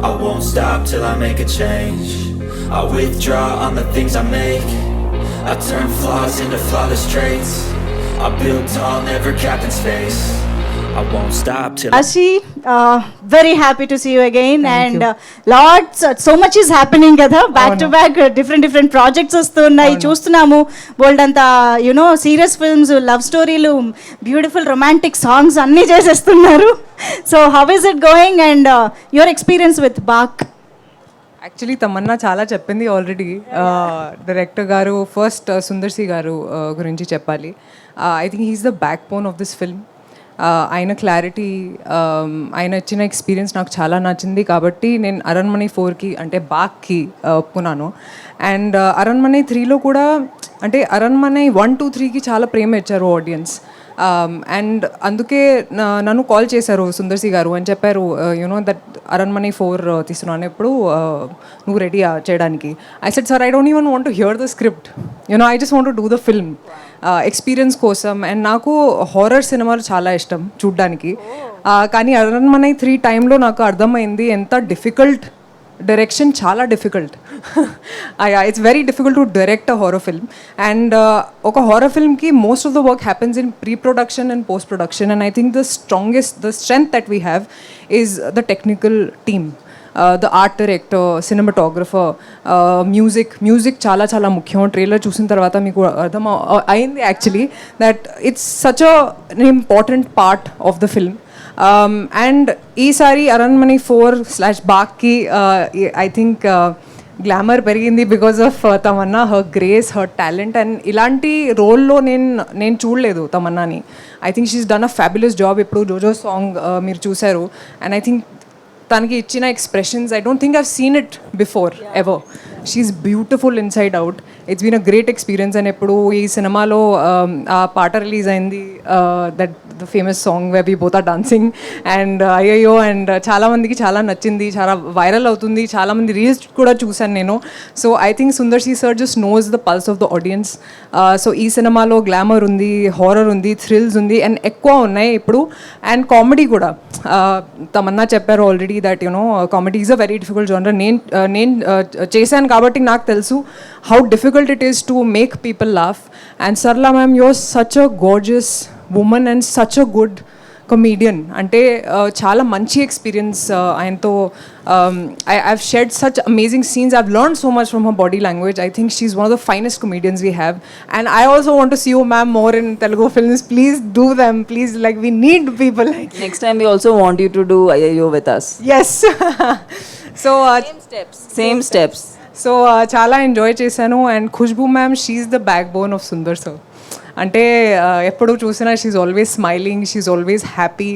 I won't stop till I make a change. I withdraw on the things I make. I turn flaws into flawless traits. I build tall, never capped in space. I won't stop till I Ashi, uh, very happy to see you again and uh, lots so much is happening కదా back to back different different projects వస్తున్నాయి చూస్తున్నాము. Bold అంతా you know serious films love స్టోరీలు beautiful romantic songs అన్నీ చేసేస్తున్నారు. So how is it going and your experience with Baak actually Tamannaah చాలా చెప్పింది already director గారు ఫస్ట్ సుందర్ సి గారు uh, గురించి చెప్పాలి. I think he's the backbone of this film ఆయన క్లారిటీ um, ఆయన ఇచ్చిన ఎక్స్పీరియన్స్ నాకు చాలా నచ్చింది కాబట్టి నేను అరణ్మణి ఫోర్కి అంటే బాక్కి ఒప్పుకున్నాను. అండ్ అరణ్మణి త్రీలో కూడా అంటే అరణ్మణి వన్ టూ త్రీకి చాలా ప్రేమ ఇచ్చారు ఆడియన్స్ అండ్ అందుకే నా- నన్ను కాల్ చేశారు సుందర్సి గారు అని చెప్పారు యూనో దట్ అరణ్మణి ఫోర్ తీస్తున్నాను ఎప్పుడు uh, నువ్వు రెడీ చేయడానికి. I said sir I don't even want to hear the script you know I just want do the film experience కోసం. అండ్ నాకు హారర్ సినిమాలు చాలా ఇష్టం చూడ్డానికి. Uh, కానీ అరణ్మణి త్రీ టైంలో నాకు అర్థమైంది ఎంత డిఫికల్ట్ డైరెక్షన్ చాలా difficult it's very difficult to direct a horror film and ఒక horror ఫిల్మ్కి most of the work happens in pre production and post production and I think the strongest the strength that we have is the technical team the art director cinematographer music music చాలా చాలా ముఖ్యం trailer చూసిన తర్వాత మీకు అర్థం అయింది actually that it's such an important part of the film and ఈసారి Aranmanai four slash బాక్కి ఐ థింక్ గ్లామర్ పెరిగింది because of Tamannaah her grace her talent and ఇలాంటి రోల్లో నేను నేను చూడలేదు తమన్నాని I think she's done a fabulous job ఇప్పుడు జోజో సాంగ్ మీరు చూశారు. అండ్ ఐ థింక్ తనకి ఇచ్చిన expressions I don't think I've seen it before ever she's beautiful inside out it's been a great experience అని ఎప్పుడు ఈ సినిమాలో um, ఆ పాట రిలీజ్ అయింది that the famous song way be both are dancing and అయ్యయ్యో అండ్ చాలా మందికి చాలా నచ్చింది చాలా వైరల్ అవుతుంది చాలా మంది రీల్స్ కూడా చూశాను నేను. So I think Sundar C sir just knows the pulse of the audience so ఈ సినిమాలో గ్లామర్ ఉంది హారర్ ఉంది థ్రిల్స్ ఉంది అండ్ ఎక్కువ ఉన్నాయి ఇప్పుడు. అండ్ కామెడీ కూడా. తమన్నా చెప్పారు already that you know comedy is a very difficult genre నేను నేను చేశాను కాబట్టి నాకు తెలుసు how difficult it is to make people laugh and Sarla ma'am your such a gorgeous woman and such a good comedian అంటే uh, చాలా మంచి experience ఆయనతో I have shared such amazing scenes I've learn so much from her body language I think she's one of the finest comedians we have and I also want to see you ma'am more in Telugu films please do them please like we need people like Next time, we also want you to do IIO with us. Yes so Same steps. So చాలా enjoy చేశాను. And Khushbu ma'am she's the backbone of Sundar sir అంటే uh, ఎప్పుడు చూసినా she's always smiling she's always happy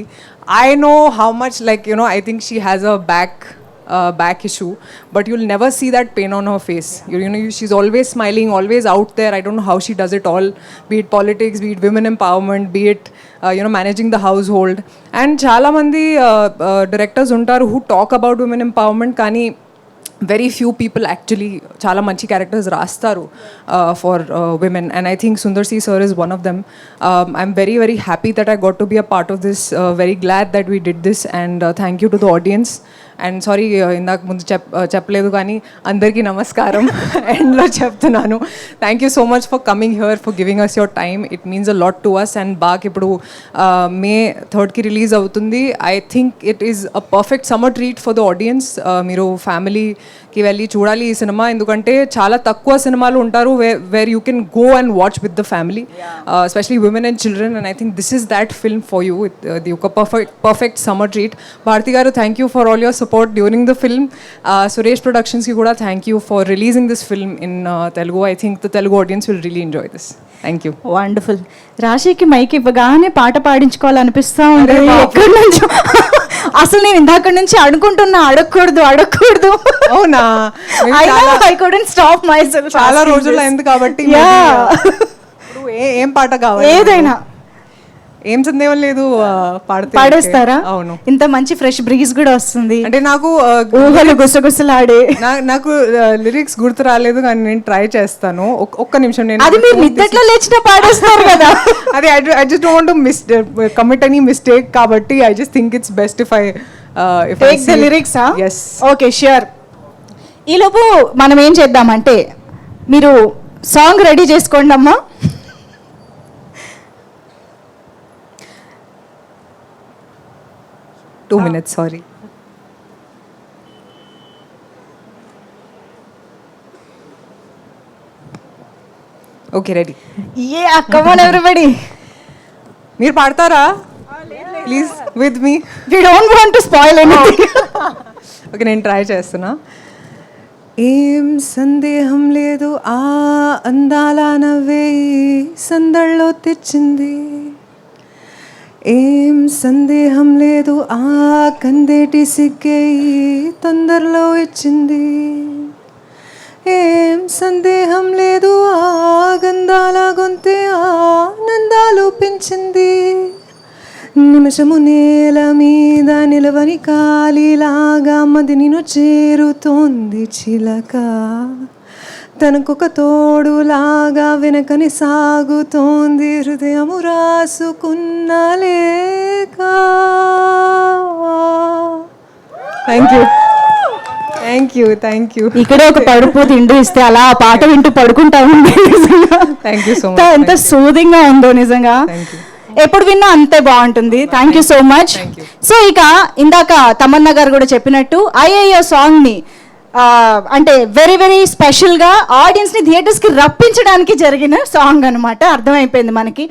I know how much like you know I think she has a back uh, back issue, but you'll never see that pain on her face. You, you know, she's always smiling, always out there. I don't know how she does it all, be it politics, be it women empowerment, be it uh, you know managing the household. And చాలా మంది directors ఉంటారు who talk about women empowerment, కానీ very few people actually చాలా మంచి characters రాస్తారు for women and I think Sundar C sir is one of them I'm very very happy that I got to be a part of this very glad that we did this and thank you to the audience and sorry ఇందాక ముందు చెప్ చెప్పలేదు కానీ అందరికీ నమస్కారం. ఎండ్లో చెప్తున్నాను. Thank you so much for coming here for giving us your time it means a lot to us and బాగా ఇప్పుడు మే థర్డ్కి రిలీజ్ అవుతుంది. I think it is a perfect summer treat for the audience మీరు ఫ్యామిలీకి వెళ్ళి చూడాలి ఈ cinema. ఎందుకంటే చాలా తక్కువ సినిమాలు ఉంటారు where you can go and watch with the family especially women and children and I think this is that film for you the ఒక perfect perfect summer treat Bharathi garu thank you for all your support during the film Suresh ప్రొడక్షన్స్కి కూడా thank you for releasing this film in Telugu I think the Telugu audience will really enjoy this thank you wonderful రాశికి mic ఇవ్వగానే పాట పాడించుకోవాలనిపిస్తా ఉంటుంది ఎక్కడి నుంచో? అసలు నేను ఇందాక నుంచి అనుకుంటున్నా అడగకూడదు అడగకూడదు. అవునా? ఐ కుడెంట్ స్టాప్ మై చాలా రోజులు అయింది కాబట్టి uh, ఏం పాట కావాలి? ఏదైనా. ఏం సందేహం లేదు పాడితే పాడేస్తారా. అవును. ఇంత మంచి ఫ్రెష్ బ్రీజ్ కూడా వస్తుంది. అంటే నాకు ఊహలు గుసగుసలాడే. నాకు లిరిక్స్ గుర్తు రాలేదు కానీ నేను ట్రై చేస్తాను. ఒక్- ఒక్క నిమిషం నేను అది మీరు నిద్దట్లో లేచిన పాడేస్తారు కదా. అది I just don't miss commit any mistake కాబట్టి I just think it's best if I take the lyrics yes okay sure ఈలోపు మనం ఏం చేద్దామంటే మీరు సాంగ్ రెడీ చేసుకోండి అమ్మా two minutes sorry okay ready ఏ కమాన్ ఎవ్రీబడి మీరు పాడతారా? Please with me we don't want to spoil anything okay నేను ట్రై చేస్తున్నా. ఏం సందేహం లేదు ఆ అందాల నవ్వే సందడిలో తెచ్చింది. ఏం సందేహం లేదు ఆ కందేటి సిగ్గే తొందరలో ఇచ్చింది. ఏం సందేహం లేదు ఆ గంధాల గొంతే ఆనందాలు పెంచింది. నిమిషము నేల మీద నిలవని కాలిలాగా మది చేరుతోంది చిలక. తనకొక తోడులాగా వెనకని సాగుతోంది. హృదయము రాసుకున్న లేక thank you thank you thank you ఇక్కడే ఒక పడుపు తిండి ఇస్తే అలా ఆ పాట వింటూ పడుకుంటా you so much. ఎంత- సూదింగ్గా ఉందో నిజంగా. ఎప్పుడు విన్నా అంతే బాగుంటుంది. Thank you so much so ఇక ఇందాక తమన్నా గారు కూడా చెప్పినట్టు ఐఏఏ సాంగ్ని అంటే వెరీ వెరీ స్పెషల్గా ఆడియన్స్ని థియేటర్స్కి రప్పించడానికి జరిగిన సాంగ్ అనమాట అర్థమైపోయింది మనకి.